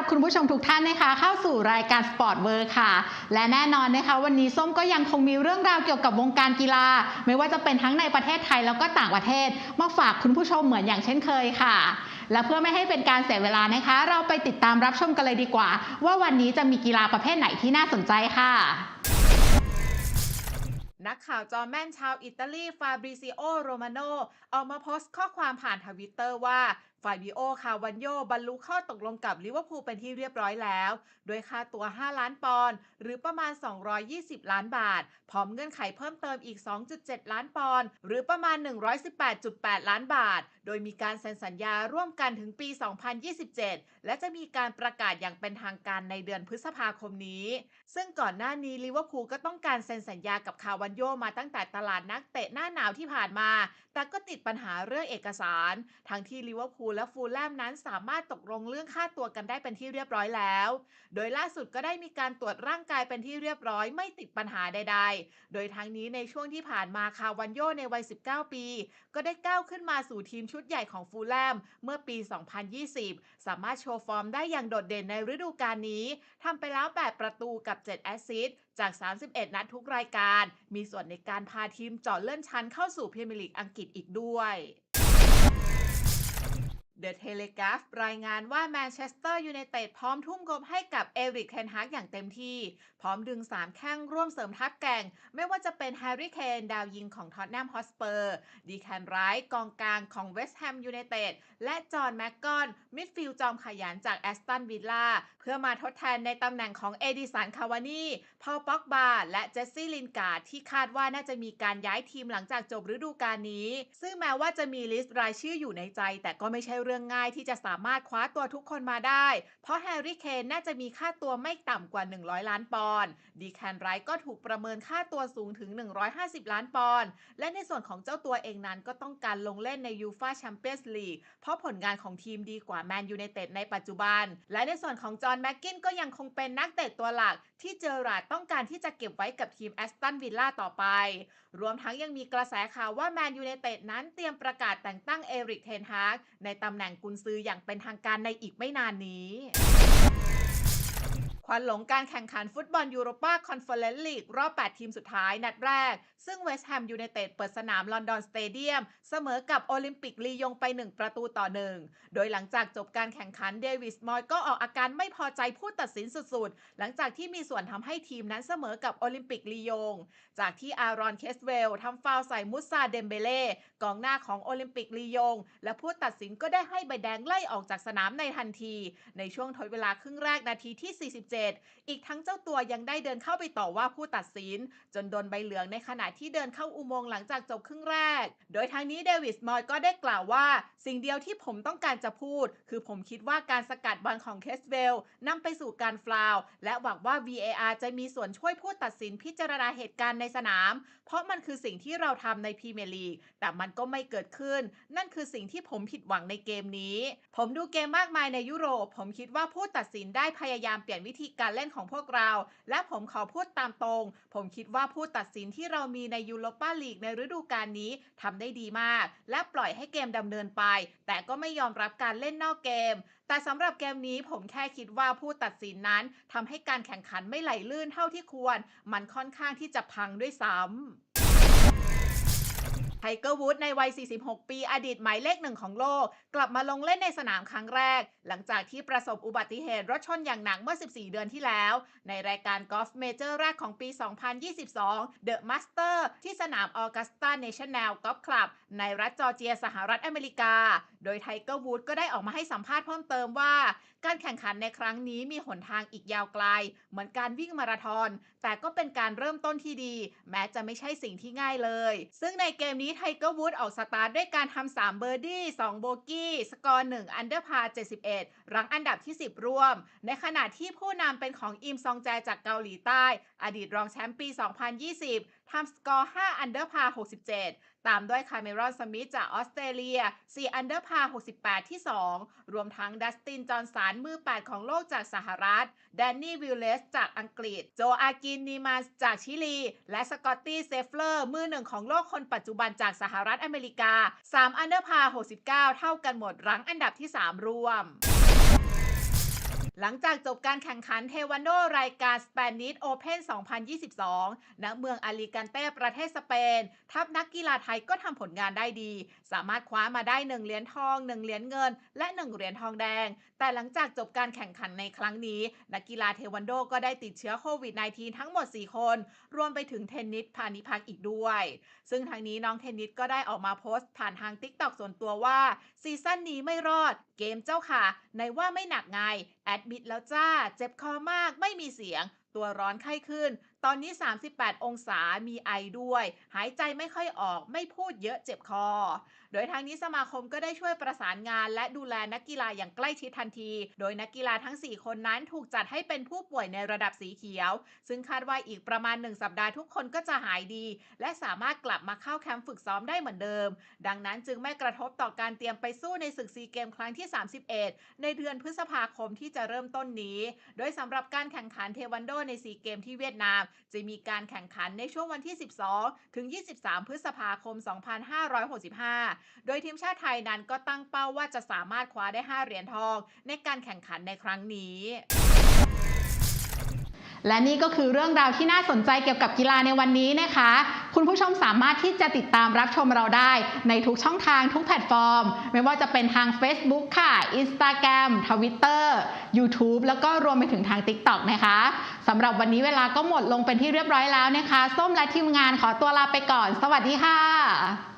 รับคุณผู้ชมทุกท่านนะคะ เข้าสู่รายการสปอร์ตเวิร์ค่ะ และแน่นอนนะคะ วันนี้ส้มก็ยังคงมีเรื่องราวเกี่ยวกับวงการกีฬา ไม่ว่าจะเป็นทั้งในประเทศไทยแล้วก็ต่างประเทศมาฝากคุณผู้ชมเหมือนอย่างเช่นเคยค่ะ และเพื่อไม่ให้เป็นการเสียเวลานะคะ เราไปติดตามรับชมกันเลยดีกว่า ว่าวันนี้จะมีกีฬาประเภทไหนที่น่าสนใจค่ะนักข่าวจอแม่นชาวอิตาลี ฟาบริซิโอ โรมาโนออกมาโพสต์ข้อความผ่านทวิตเตอร์ว่า ฟาบิโอคาวันโยบรรลุข้อตกลงกับลิเวอร์พูลเป็นที่เรียบร้อยแล้ว โดยค่าตัว 5 ล้านปอนด์หรือประมาณ 220 ล้านบาท พร้อมเงื่อนไขเพิ่มเติมอีก 2.7 ล้านปอนด์หรือประมาณ 118.8 ล้านบาท โดยมีการเซ็นสัญญาร่วมกันถึงปี 2027 และจะมีการประกาศอย่างเป็นทางการในเดือนพฤษภาคมนี้ ซึ่งก่อนหน้านี้ลิเวอร์พูลก็ต้องการเซ็นสัญญากับคาวันโยมาตั้งแต่ตลาดนักเตะหน้าหนาวที่ผ่านมา แต่ก็ติดปัญหาเรื่องเอกสาร ทั้งที่ลิเวอร์พูลและฟูลแลมนั้นสามารถตกลงเรื่องค่าตัวกันได้เป็นที่เรียบร้อยแล้ว โดยล่าสุดก็ได้มีการตรวจร่างกายเป็นที่เรียบร้อยไม่ติดปัญหาใด ๆ โดยทั้งนี้ในช่วงที่ผ่านมาคาวันโยในวัย 19 ปี ก็ได้ก้าวขึ้นมาสู่ทีมชุดใหญ่ของฟูลแลมเมื่อปี 2020 สามารถโชว์ฟอร์มได้อย่างโดดเด่นในฤดูกาลนี้ทำไปแล้ว 8 ประตูกับ 7 แอสซิสต์จาก 31 นัดทุกรายการ มีส่วนในการพาทีมเจาะเลื่อนชั้นเข้าสู่พรีเมียร์ลีกอังกฤษอีกด้วย เทเลกราฟรายงานว่าแมนเชสเตอร์ยูไนเต็ดพร้อมทุ่มงบให้กับเอริกเทนฮากอย่างเต็มที่ พร้อมดึง 3 แข้งร่วมเสริมทัพแก่ง ไม่ว่าจะเป็นแฮร์รี่เคนดาวยิงของท็อตแนมฮอสเปอร์ดีแคนไรท์กองกลางของเวสต์แฮมยูไนเต็ดและจอห์นแม็กกอนมิดฟิลด์จอมขยันจากแอสตันวิลล่าเพื่อมาทดแทนในตำแหน่งของเอดิสันคาวานีพอลป็อกบาและเจสซี่ลินการ์ดที่คาดว่าน่าจะมีการย้ายทีมหลังจากจบฤดูกาลนี้ ซึ่งแม้ว่าจะมีลิสต์รายชื่ออยู่ในใจ แต่ก็ไม่ใช่เรื่องง่ายที่จะสามารถคว้าตัวทุกคนมาได้ เพราะแฮร์รี่เคนน่าจะมีค่าตัวไม่ต่ำกว่า 100 ล้านปอนด์ดีแคนไรท์ก็ถูกประเมินค่าตัวสูงถึง 150 ล้านปอนด์และในส่วนของเจ้าตัวเองนั้นก็ต้องการลงเล่นในยูฟาแชมเปี้ยนส์ลีกเพราะผลงานของทีมดีกว่าแมนยูไนเต็ดในปัจจุบัน และในส่วนของจอห์นแม็กกินก็ยังคงเป็นนักเตะตัวหลัก ที่เจอราร์ดต้องการที่จะเก็บไว้กับทีมแอสตันวิลล่าต่อไปรวมทั้งยังมีกระแสข่าวว่าแมนยูไนเต็ดนั้นเตรียมประกาศแต่งตั้งเอริกเทนฮากในตำแหน่งกุนซืออย่างเป็นทางการในอีกไม่นานนี้ ควันหลงการแข่งขันฟุตบอลยูโรปาคอนเฟอเรนซ์ลีกรอบ 8 ทีมสุดท้ายนัดแรก ซึ่งเวสต์แฮมยูไนเต็ดเปิดสนามลอนดอนสเตเดียม เสมอกับโอลิมปิกลียงไป 1 ประตูต่อ 1 โดยหลังจากจบการแข่งขันเดวิสมอยก็ออกอาการไม่พอใจผู้ตัดสินสุดๆ หลังจากที่มีส่วนทำให้ทีมนั้นเสมอกับโอลิมปิกลียง จากที่อารอนเคสเวลทำฟาวล์ใส่มุสซาเดมเบเล่กองหน้าของโอลิมปิกลียง และผู้ตัดสินก็ได้ให้ใบแดงไล่ออกจากสนามในทันที ในช่วงทดเวลาครึ่งแรกนาทีที่ 47อีกทั้งเจ้าตัวยังได้เดินเข้าไปต่อว่าผู้ตัดสิน จนโดนใบเหลืองในขณะที่เดินเข้าอุโมงค์หลังจากจบครึ่งแรก โดยทางนี้เดวิสมอยก็ได้กล่าวว่า สิ่งเดียวที่ผมต้องการจะพูด คือผมคิดว่าการสกัดบอลของเคสเวลนำไปสู่การฟลาว และหวังว่า VAR จะมีส่วนช่วยผู้ตัดสินพิจารณาเหตุการณ์ในสนาม เพราะมันคือสิ่งที่เราทำในพรีเมียร์ลีกแต่มันก็ไม่เกิดขึ้น นั่นคือสิ่งที่ผมผิดหวังในเกมนี้ ผมดูเกมมากมายในยุโรป ผมคิดว่าผู้ตัดสินได้พยายามเปลี่ยนวิธีการเล่นของพวกเรา และผมขอพูดตามตรง ผมคิดว่าผู้ตัดสินที่เรามีในยูโรปาลีกในฤดูกาลนี้ทำได้ดีมาก และปล่อยให้เกมดำเนินไป แต่ก็ไม่ยอมรับการเล่นนอกเกม แต่สำหรับเกมนี้ผมแค่คิดว่าผู้ตัดสินนั้นทำให้การแข่งขันไม่ไหลลื่นเท่าที่ควร มันค่อนข้างที่จะพังด้วยซ้ำ ไทเกอร์วูดในวัย 46 ปี อดีตหมายเลขหนึ่งของโลก กลับมาลงเล่นในสนามครั้งแรก หลังจากที่ประสบอุบัติเหตุรถชนอย่างหนักเมื่อ 14 เดือนที่แล้ว ในรายการกอล์ฟเมเจอร์แรกของปี 2022 The Master ที่สนามออกัสตาเนชั่นแนลกอล์ฟคลับ ในรัฐจอร์เจียสหรัฐอเมริกา โดยไทเกอร์วูดก็ได้ออกมาให้สัมภาษณ์เพิ่มเติมว่า การแข่งขันในครั้งนี้มีหนทางอีกยาวไกล เหมือนการวิ่งมาราธอนแต่ก็เป็นการเริ่มต้นที่ดี แม้จะไม่ใช่สิ่งที่ง่ายเลย ซึ่งในเกมนี้ไทเกอร์วูดออกสตาร์ทด้วยการทำ3เบอร์ดี้2โบกี้ สกอร์1อันเดอร์พา 71 รั้งอันดับที่ 10 ร่วม ในขณะที่ผู้นำเป็นของอิมซองแจจากเกาหลีใต้ อดีตรองแชมป์ปี 2020 ทำสกอร์ 5 อันเดอร์พา 67 ตามด้วยคาเมรอนสมิธจากออสเตรเลีย 4 อันเดอร์พา 68 ที่ 2 รวมทั้งดัสติน จอห์นสัน มือ 8 ของโลกจากสหรัฐ แดนนี่ วิลเลส จากอังกฤษ โจอากิน นีมาจากชิลี และสกอตตี้ เซฟเลอร์ มือหนึ่งของโลกคนปัจจุบันจากสหรัฐอเมริกา 3 อันเดอร์พา 69 เท่ากันหมดรั้งอันดับที่ 3 ร่วม หลังจากจบการแข่งขันเทวันโดรายการ Spanish Open 2022 ณ เมืองอาลีกันเต้ประเทศสเปน ทัพนักกีฬาไทยก็ทำผลงานได้ดี สามารถคว้ามาได้ 1 เหรียญทอง 1 เหรียญเงิน และ 1 เหรียญทองแดง แต่หลังจากจบการแข่งขันในครั้งนี้ นักกีฬาเทวันโดก็ได้ติดเชื้อโควิด -19 ทั้งหมด 4 คน รวมไปถึงเทนนิสพานิพักอีกด้วย ซึ่งทางนี้น้องเทนนิสก็ได้ออกมาโพสต์ผ่านทาง t ิ k t o k ส่วนตัวว่าซีซั่นนี้ไม่รอด เกมเจ้าค่ะในว่าไม่หนักไง แอดมิดแล้วจ้า เจ็บคอมากไม่มีเสียง ตัวร้อนไข้ขึ้น ตอนนี้ 38 องศา มีไอด้วย หายใจไม่ค่อยออก ไม่พูดเยอะเจ็บคอ โดยทางนี้สมาคมก็ได้ช่วยประสานงาน และดูแลนักกีฬาอย่างใกล้ชิดทันที โดยนักกีฬาทั้ง 4 คนนั้นถูกจัดให้เป็นผู้ป่วยในระดับสีเขียว ซึ่งคาดว่าอีกประมาณ 1 สัปดาห์ทุกคนก็จะหายดี และสามารถกลับมาเข้าแคมป์ฝึกซ้อมได้เหมือนเดิม ดังนั้นจึงไม่กระทบต่อการเตรียมไปสู้ในศึกซีเกมครั้งที่ 31 ในเดือนพฤษภาคมที่จะเริ่มต้นนี้ โดยสำหรับการแข่งขันเทควันโดในซีเกมที่เวียดนาม จะมีการแข่งขันในช่วงวันที่ 12 ถึง 23 พฤษภาคม 2565 โดยทีมชาติไทยนั้นก็ตั้งเป้าว่าจะสามารถคว้าได้ 5 เหรียญทอง ในการแข่งขันในครั้งนี้ และนี่ก็คือเรื่องราวที่น่าสนใจเกี่ยวกับกีฬาในวันนี้นะคะ คุณผู้ชมสามารถที่จะติดตามรับชมเราได้ในทุกช่องทางทุกแพลตฟอร์ม ไม่ว่าจะเป็นทาง Facebook ค่ะ Instagram Twitter YouTube แล้วก็รวมไปถึงทาง TikTok นะคะสำหรับวันนี้เวลาก็หมดลงเป็นที่เรียบร้อยแล้วนะคะ ส้มและทีมงานขอตัวลาไปก่อน สวัสดีค่ะ